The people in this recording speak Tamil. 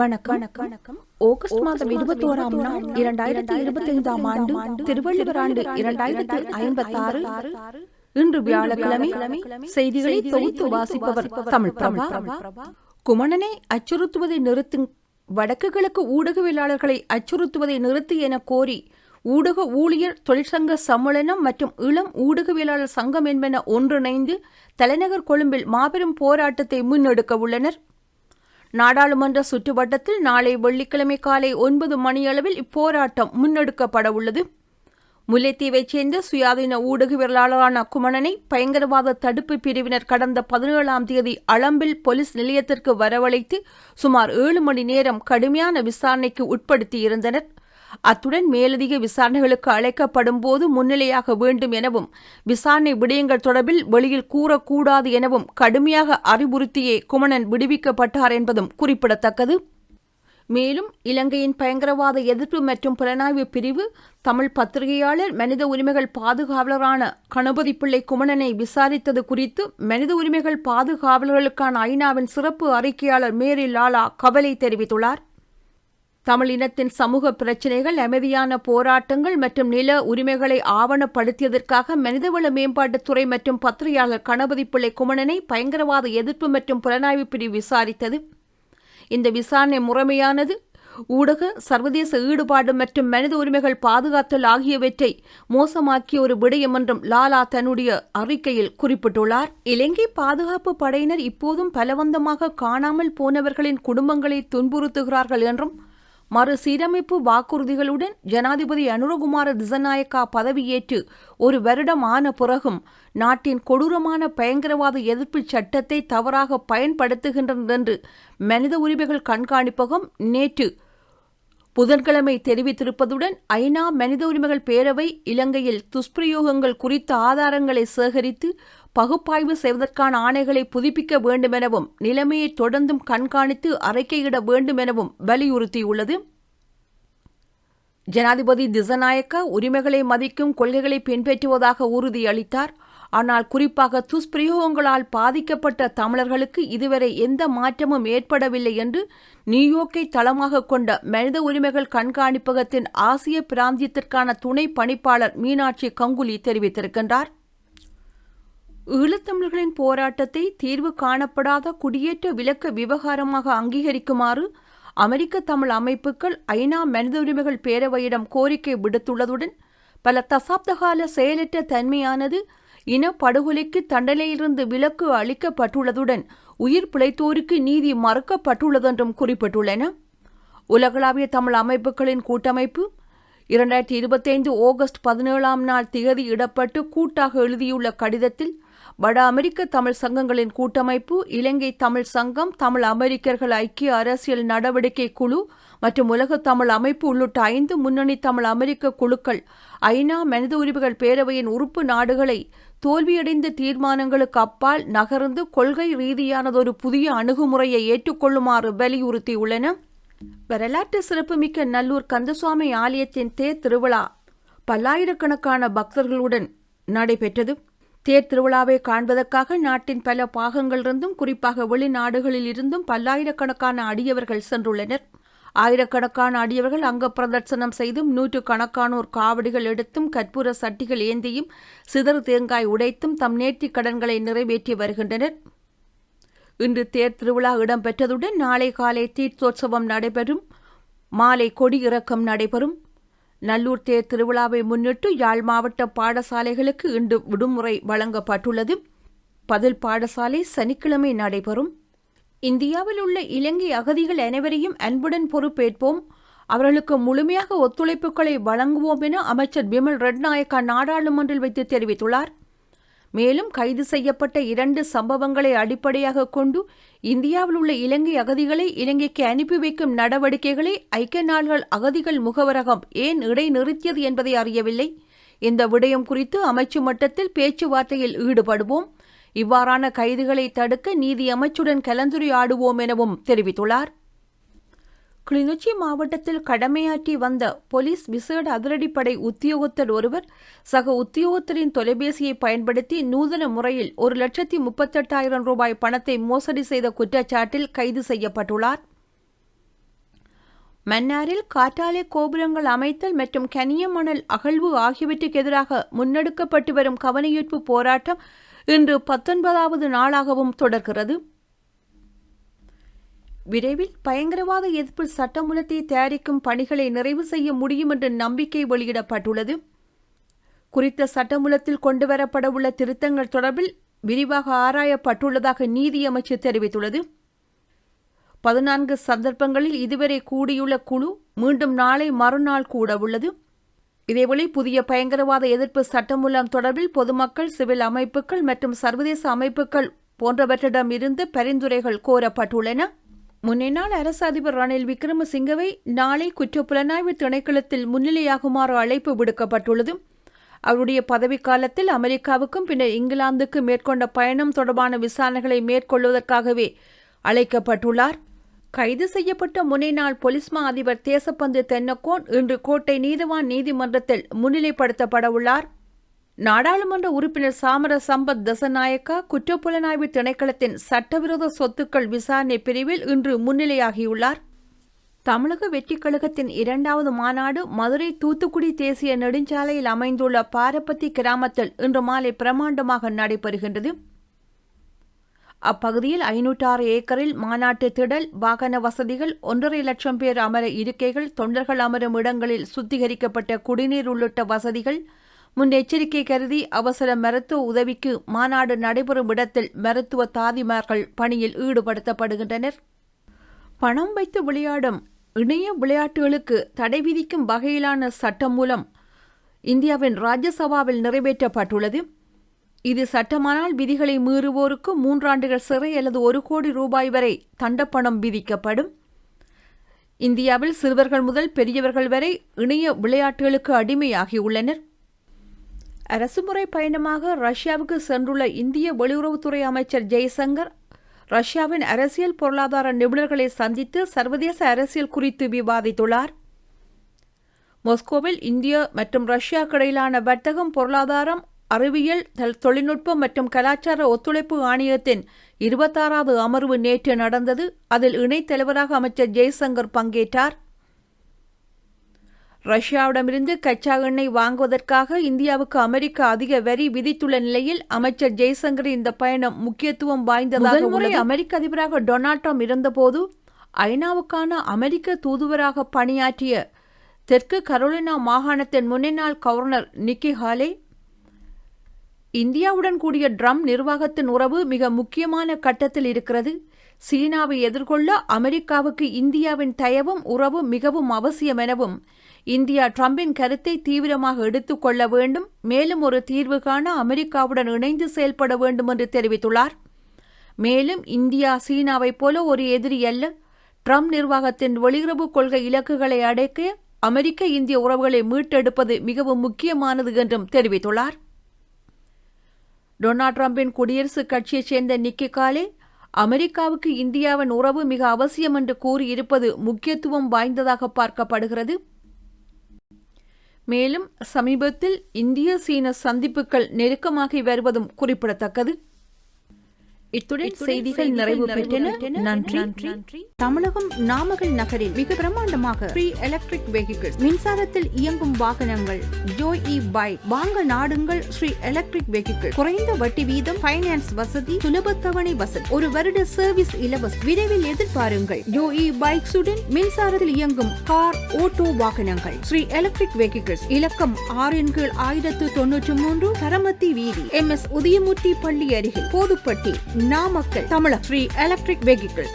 வணக்கம். வணக்கம். ஆகஸ்ட் மாதம் இருபத்தோராம் நாள் இரண்டாயிரத்தி இருபத்தி ஐந்தாம் ஆண்டு திருவள்ளுவர் ஆண்டு இரண்டாயிரத்தி ஐம்பத்தி ஆறு இன்று வியாழக்கிழமை செய்திகளை தொகுத்து வாசிப்பவர் தமிழ் பிரபா. குமணனை அச்சுறுத்துவதை நிறுத்தும் வடக்கு கிழக்கு ஊடகவியலாளர்களை அச்சுறுத்துவதை நிறுத்து என கோரி ஊடக ஊழியர் தொழிற்சங்க சம்மேளனம் மற்றும் இளம் ஊடகவியலாளர் சங்கம் என்பன ஒன்றிணைந்து தலைநகர் கொழும்பில் மாபெரும் போராட்டத்தை முன்னெடுக்க உள்ளனர். நாடாளுமன்ற சுற்றுவட்டத்தில் நாளை வெள்ளிக்கிழமை காலை ஒன்பது மணியளவில் இப்போராட்டம் முன்னெடுக்கப்பட உள்ளது முல்லைத்தீவைச் சேர்ந்த சுயாதீன ஊடகவியலாளரான குமணனை பயங்கரவாத தடுப்பு பிரிவினர் கடந்த பதினேழாம் தேதி அளம்பில் போலீஸ் நிலையத்திற்கு வரவழைத்து சுமார் ஏழு மணி நேரம் கடுமையான விசாரணைக்கு உட்படுத்தியிருந்தனர். அத்துடன் மேலதிக விசாரணைகளுக்கு அழைக்கப்படும் போது முன்னிலையாக வேண்டும் எனவும் விசாரணை விடயங்கள் தொடர்பில் வெளியில் கூறக்கூடாது எனவும் கடுமையாக அறிவுறுத்தியே குமணன் விடுவிக்கப்பட்டார் என்பதும் குறிப்பிடத்தக்கது. மேலும் இலங்கையின் பயங்கரவாத எதிர்ப்பு மற்றும் புலனாய்வு பிரிவு தமிழ் பத்திரிகையாளர் மனித உரிமைகள் பாதுகாவலரான கணபதி பிள்ளை குமணனை விசாரித்தது குறித்து மனித உரிமைகள் பாதுகாவலர்களுக்கான ஐநாவின் சிறப்பு அறிக்கையாளர் மேரி லாலா கவலை தெரிவித்துள்ளார். தமிழ் இனத்தின் சமூக பிரச்சினைகள் அமைதியான போராட்டங்கள் மற்றும் நில உரிமைகளை ஆவணப்படுத்தியதற்காக மனிதவள மேம்பாட்டுத்துறை மற்றும் பத்திரிகையாளர் கணபதி பிள்ளை குமணனை பயங்கரவாத எதிர்ப்பு மற்றும் புலனாய்வு பிரிவு விசாரித்தது. இந்த விசாரணை முறைமையானது ஊடக சர்வதேச ஈடுபாடு மற்றும் மனித உரிமைகள் பாதுகாத்தல் ஆகியவற்றை மோசமாக்கிய ஒரு விடயம் என்றும் லாலா தன்னுடைய அறிக்கையில் குறிப்பிட்டுள்ளார். இலங்கை பாதுகாப்பு படையினர் இப்போதும் பலவந்தமாக காணாமல் போனவர்களின் குடும்பங்களை துன்புறுத்துகிறார்கள் என்றும் மறுசீரமைப்பு வாக்குறுதிகளுடன் ஜனாதிபதி அனுரகுமார திசநாயக்கா பதவியேற்று ஒரு வருடம் ஆன பிறகும் நாட்டின் கொடூரமான பயங்கரவாத எதிர்ப்பு சட்டத்தை தவறாக பயன்படுத்துகின்றனர் என்று மனித உரிமைகள் கண்காணிப்பகம் நேற்று புதன்கிழமை தெரிவித்திருப்பதுடன் ஐநா மனித உரிமைகள் பேரவை இலங்கையில் துஷ்பிரயோகங்கள் குறித்த ஆதாரங்களை சேகரித்து பகுப்பாய்வு செய்வதற்கான ஆணைகளை புதுப்பிக்க வேண்டுமெனவும் நிலைமையை தொடர்ந்தும் கண்காணித்து அறிக்கையிட வேண்டுமெனவும் வலியுறுத்தியுள்ளது. ஜனாதிபதி திசநாயக்க உரிமைகளை மதிக்கும் கொள்கைகளை பின்பற்றுவதாக உறுதியளித்தார். ஆனால் குறிப்பாக துஷ்பிரயோகங்களால் பாதிக்கப்பட்ட தமிழர்களுக்கு இதுவரை எந்த மாற்றமும் ஏற்படவில்லை என்று நியூயோர்க்கை தளமாக கொண்ட மனித உரிமைகள் கண்காணிப்பகத்தின் ஆசிய பிராந்தியத்திற்கான துணை பணிப்பாளர் மீனாட்சி கங்குலி தெரிவித்திருக்கின்றார். ஈழத்தமிழர்களின் போராட்டத்தை தீர்வு காணப்படாத குடியேற்ற விளக்க விவகாரமாக அங்கீகரிக்குமாறு அமெரிக்க தமிழ் அமைப்புகள் ஐநா மனித உரிமைகள் பேரவையிடம் கோரிக்கை விடுத்துள்ளதுடன் பல தசாப்தகால செயலற்ற தன்மையானது இனப்படுகொலைக்கு தண்டனையிலிருந்து விலக்கு அளிக்கப்பட்டுள்ளதுடன் உயிர் பிழைத்தோருக்கு நீதி மறுக்கப்பட்டுள்ளதென்றும் குறிப்பிட்டுள்ளன. உலகளாவிய தமிழ் அமைப்புகளின் கூட்டமைப்பு இரண்டாயிரத்தி இருபத்தைந்து ஆகஸ்ட் பதினேழாம் நாள் திகதி இடப்பட்டு கூட்டாக எழுதியுள்ள கடிதத்தில் வட அமெரிக்க தமிழ் சங்கங்களின் கூட்டமைப்பு இலங்கை தமிழ் சங்கம் தமிழ் அமெரிக்கர்கள் ஐக்கிய அரசியல் நடவடிக்கை குழு மற்றும் உலக தமிழ் அமைப்பு உள்ளிட்ட ஐந்து முன்னணி தமிழ் அமெரிக்க குழுக்கள் ஐநா மனித உரிமைகள் பேரவையின் உறுப்பு நாடுகளை தோல்வியடைந்த தீர்மானங்களுக்கு அப்பால் நகர்ந்து கொள்கை ரீதியானதொரு புதிய அணுகுமுறையை ஏற்றுக்கொள்ளுமாறு வலியுறுத்தியுள்ளன. வரலாற்று சிறப்புமிக்க நல்லூர் கந்தசுவாமி ஆலயத்தின் தேர் திருவிழா பல்லாயிரக்கணக்கான பக்தர்களுடன் நடைபெற்றது. தேர் திருவிழாவை காண்பதற்காக நாட்டின் பல பாகங்களிலிருந்தும் குறிப்பாக வெளிநாடுகளில் இருந்தும் பல்லாயிரக்கணக்கான அடியவர்கள் சென்றுள்ளனர். ஆயிரக்கணக்கான அடியவர்கள் அங்க பிரதர்சனம் செய்தும் நூற்று கணக்கானோர் காவடிகள் எடுத்தும் கற்பூர சட்டிகள் ஏந்தியும் சிதறு தேங்காய் உடைத்தும் தம் நேர்த்தி கடன்களை நிறைவேற்றி வருகின்றனர். இன்று தேர் திருவிழா இடம்பெற்றதுடன் நாளை காலை தீர்த்தோற்சவம் நடைபெறும். மாலை கொடி இறக்கம் நடைபெறும். நல்லூர் தேர் திருவிழாவை முன்னிட்டு யாழ் மாவட்ட பாடசாலைகளுக்கு இன்று விடுமுறை வழங்கப்பட்டுள்ளது. பதில் பாடசாலை சனிக்கிழமை நடைபெறும். இந்தியாவில் உள்ள இலங்கை அகதிகள் அனைவரையும் அன்புடன் பொறுப்பேற்போம். அவர்களுக்கு முழுமையாக ஒத்துழைப்புகளை வழங்குவோம் என அமைச்சர் பிமல் ரெட்நாயக்கா நாடாளுமன்றில் வைத்து தெரிவித்துள்ளார். மேலும் கைது செய்யப்பட்ட இரண்டு சம்பவங்களை அடிப்படையாக கொண்டு இந்தியாவில் உள்ள இலங்கை அகதிகளை இலங்கைக்கு அனுப்பி வைக்கும் நடவடிக்கைகளை ஐக்கிய நாடுகள் அகதிகள் முகவரகம் ஏன் இடைநிறுத்தியது என்பதை அறியவில்லை. இந்த விடயம் குறித்து அமைச்சு மட்டத்தில் பேச்சுவார்த்தையில் ஈடுபடுவோம். இவ்வாறான கைதுகளை தடுக்க நீதி அமைச்சுடன் கலந்துரையாடுவோம் எனவும் தெரிவித்துள்ளார். கிளிநொச்சி மாவட்டத்தில் கடமையாற்றி வந்த போலீஸ் விசேட அதிரடிப்படை உத்தியோகத்தர் ஒருவர் சக உத்தியோகத்தரின் தொலைபேசியை பயன்படுத்தி நூதன முறையில் ஒரு லட்சத்தி முப்பத்தெட்டாயிரம் ரூபாய் பணத்தை மோசடி செய்த குற்றச்சாட்டில் கைது செய்யப்பட்டுள்ளார். மன்னாரில் காற்றாலை கோபுரங்கள் அமைத்தல் மற்றும் கனிய மணல் அகழ்வு ஆகியவற்றுக்கு எதிராக முன்னெடுக்கப்பட்டு வரும் கவனஈர்ப்பு போராட்டம் இன்று பத்தொன்பதாவது நாளாகவும் தொடர்கிறது. விரைவில் பயங்கரவாத எதிர்ப்பு சட்டமூலத்தை தயாரிக்கும் பணிகளை நிறைவு செய்ய முடியும் என்ற நம்பிக்கை வெளியிடப்பட்டுள்ளது. குறித்த சட்டமூலத்தில் கொண்டுவரப்படவுள்ள திருத்தங்கள் தொடர்பில் விரிவாக ஆராயப்பட்டுள்ளதாக நீதியமைச்சு தெரிவித்துள்ளது. பதினான்கு சந்தர்ப்பங்களில் இதுவரை கூடியுள்ள குழு மீண்டும் நாளை மறுநாள் கூட உள்ளது. இதேவேளை புதிய பயங்கரவாத எதிர்ப்பு சட்டமூலம் தொடர்பில் பொதுமக்கள் சிவில் அமைப்புகள் மற்றும் சர்வதேச அமைப்புகள் போன்றவற்றிடம் இருந்து பரிந்துரைகள் கோரப்பட்டுள்ளன. முன்னினால் அரசு அதிபர் ரணில் விக்ரமசிங்கவை நாளை குற்றப்புலனாய்வு திணைக்களத்தில் முன்னிலையாகுமாறு அழைப்பு விடுக்கப்பட்டுள்ளது. அவருடைய பதவிக்காலத்தில் அமெரிக்காவுக்கும் பின்னர் இங்கிலாந்துக்கும் மேற்கொண்ட பயணம் தொடர்பான விசாரணைகளை மேற்கொள்வதற்காகவே அழைக்கப்பட்டுள்ளார். கைது செய்யப்பட்ட முனைநாள் பொலிஸ்மா அதிபர் தேசப்பந்து தென்னக்கோன் இன்று கோட்டை நீதிவான் நீதிமன்றத்தில் முன்னிலைப்படுத்தப்பட உள்ளார் நாடாளுமன்ற உறுப்பினர் சாமர சம்பத் தசநாயக்கா குற்றப்புலனாய்வு திணைக்களத்தின் சட்டவிரோத சொத்துக்கள் விசாரணை பிரிவில் இன்று முன்னிலையாகியுள்ளார். தமிழக வெற்றிக் கழகத்தின் இரண்டாவது மாநாடு மதுரை தூத்துக்குடி தேசிய நெடுஞ்சாலையில் அமைந்துள்ள பாரப்பத்தி கிராமத்தில் இன்று மாலை பிரமாண்டமாக நடைபெறுகின்றது. அப்பகுதியில் ஐநூற்றாறு ஏக்கரில் மாநாட்டு திடல் வாகன வசதிகள் ஒன்றரை லட்சம் பேர் அமர இருக்கைகள் தொண்டர்கள் அமரும் இடங்களில் சுத்திகரிக்கப்பட்ட குடிநீர் உள்ளிட்ட வசதிகள். முன்னெச்சரிக்கை கருதி அவசர மருத்துவ உதவிக்கு மாநாடு நடைபெறும் இடத்தில் மருத்துவ தாதிமார்கள் பணியில் ஈடுபடுத்தப்படுகின்றனர். பணம் வைத்து விளையாடும் இணைய விளையாட்டுகளுக்கு தடை விதிக்கும் வகையிலான சட்டம் மூலம் இந்தியாவின் ராஜ்யசபாவில் நிறைவேற்றப்பட்டுள்ளது. இது சட்டமானால் விதிகளை மீறுவோருக்கு மூன்றாண்டுகள் சிறை அல்லது ஒரு கோடி ரூபாய் வரை தண்டப்பணம் விதிக்கப்படும். இந்தியாவில் சிறுவர்கள் முதல் பெரியவர்கள் வரை இணைய விளையாட்டுகளுக்கு அடிமையாகியுள்ளனர். அரசுமுறை பயணமாக ரஷ்யாவுக்கு சென்றுள்ள இந்திய வெளியுறவுத்துறை அமைச்சர் ஜெய்சங்கர் ரஷ்யாவின் அரசியல் பொருளாதார நிபுணர்களை சந்தித்து சர்வதேச அரசியல் குறித்து விவாதித்துள்ளார். மாஸ்கோவில் இந்தியா மற்றும் ரஷ்யா இடையிலான வர்த்தகம் பொருளாதாரம் அறிவியல் தொழில்நுட்பம் மற்றும் கலாச்சார ஒத்துழைப்பு ஆணையத்தின் இருபத்தாறாவது அமர்வு நேற்று நடந்தது. அதில் இணைத் தலைவராக அமைச்சர் ஜெய்சங்கர் பங்கேற்றார். ரஷ்யாவிடமிருந்து கச்சா எண்ணெய் வாங்குவதற்காக இந்தியாவுக்கு அமெரிக்கா அதிக வரி விதித்துள்ள நிலையில் அமைச்சர் ஜெய்சங்கர் இந்த பயணம் முக்கியத்துவம் வாய்ந்ததாக முறை அமெரிக்க அதிபராக டொனால்ட் ட்ரம்ப் இருந்தபோது ஐநாவுக்கான அமெரிக்க தூதுவராக பணியாற்றிய தெற்கு கரோலினா மாகாணத்தின் முன்னாள் கவர்னர் நிக்கி ஹாலே இந்தியாவுடன் கூடிய ட்ரம் நிர்வாகத்தின் உறவு மிக முக்கியமான கட்டத்தில் இருக்கிறது. சீனாவை எதிர்கொள்ள அமெரிக்காவுக்கு இந்தியாவின் தயவும் உறவும் மிகவும் அவசியம் எனவும் இந்தியா ட்ரம்பின் கருத்தை தீவிரமாக எடுத்துக்கொள்ள வேண்டும். மேலும் ஒரு தீர்வு காண அமெரிக்காவுடன் இணைந்து செயல்பட வேண்டும் என்று தெரிவித்துள்ளார். மேலும் இந்தியா சீனாவைப் போல ஒரு எதிரி அல்ல. ட்ரம்ப் நிர்வாகத்தின் வெளியுறவு கொள்கை இலக்குகளை அடைக்க அமெரிக்க இந்திய உறவுகளை மீட்டெடுப்பது மிகவும் முக்கியமானது என்றும் தெரிவித்துள்ளார். டொனால்ட் ட்ரம்பின் குடியரசுக் கட்சியைச் சேர்ந்த நிக்கி காலே அமெரிக்காவுக்கு இந்தியாவின் உறவு மிக அவசியம் என்று கூறியிருப்பது முக்கியத்துவம் வாய்ந்ததாக பார்க்கப்படுகிறது. மேலும் சமீபத்தில் இந்திய சீன சந்திப்புகள் நெருக்கமாகி வருவதும் குறிப்பிடத்தக்கது. இத்துடன் செய்திகள் நிறைவு பெற்றன. நன்றி. தமிழகம் நாமக்கல் நகரில் மிக பிரமாண்டமாக ஃப்ரீ எலக்ட்ரிக் வெஹிக்கிள் மின்சாரத்தில் இயங்கும் வாகனங்கள் ஜோய் இ பைக் வாங்க நாடுங்கள் ஸ்ரீ எலக்ட்ரிக் வெஹிக்கிள் குறைந்த வட்டி வீதம் பைனான்ஸ் வசதி சுலப தவணை வசதி ஒரு வருட சர்வீஸ் இலவசம் விரைவில் எதிர்பாருங்கள். ஜோய் இ பைக்ஸுடன் மின்சாரத்தில் இயங்கும் கார் ஓட்டோ வாகனங்கள் ஸ்ரீ எலக்ட்ரிக் வெஹிக்கிள்ஸ் இலக்கம் ஆறின் கீழ் ஆயிரத்து தொன்னூற்று மூன்று கரமத்தி வீதி எம் எஸ் உதயமூர்த்தி பள்ளி அருகில் போதுப்பட்டி நாமக்கல் தமிழக ஸ்ரீ எலக்ட்ரிக் வெஹிக்கிள்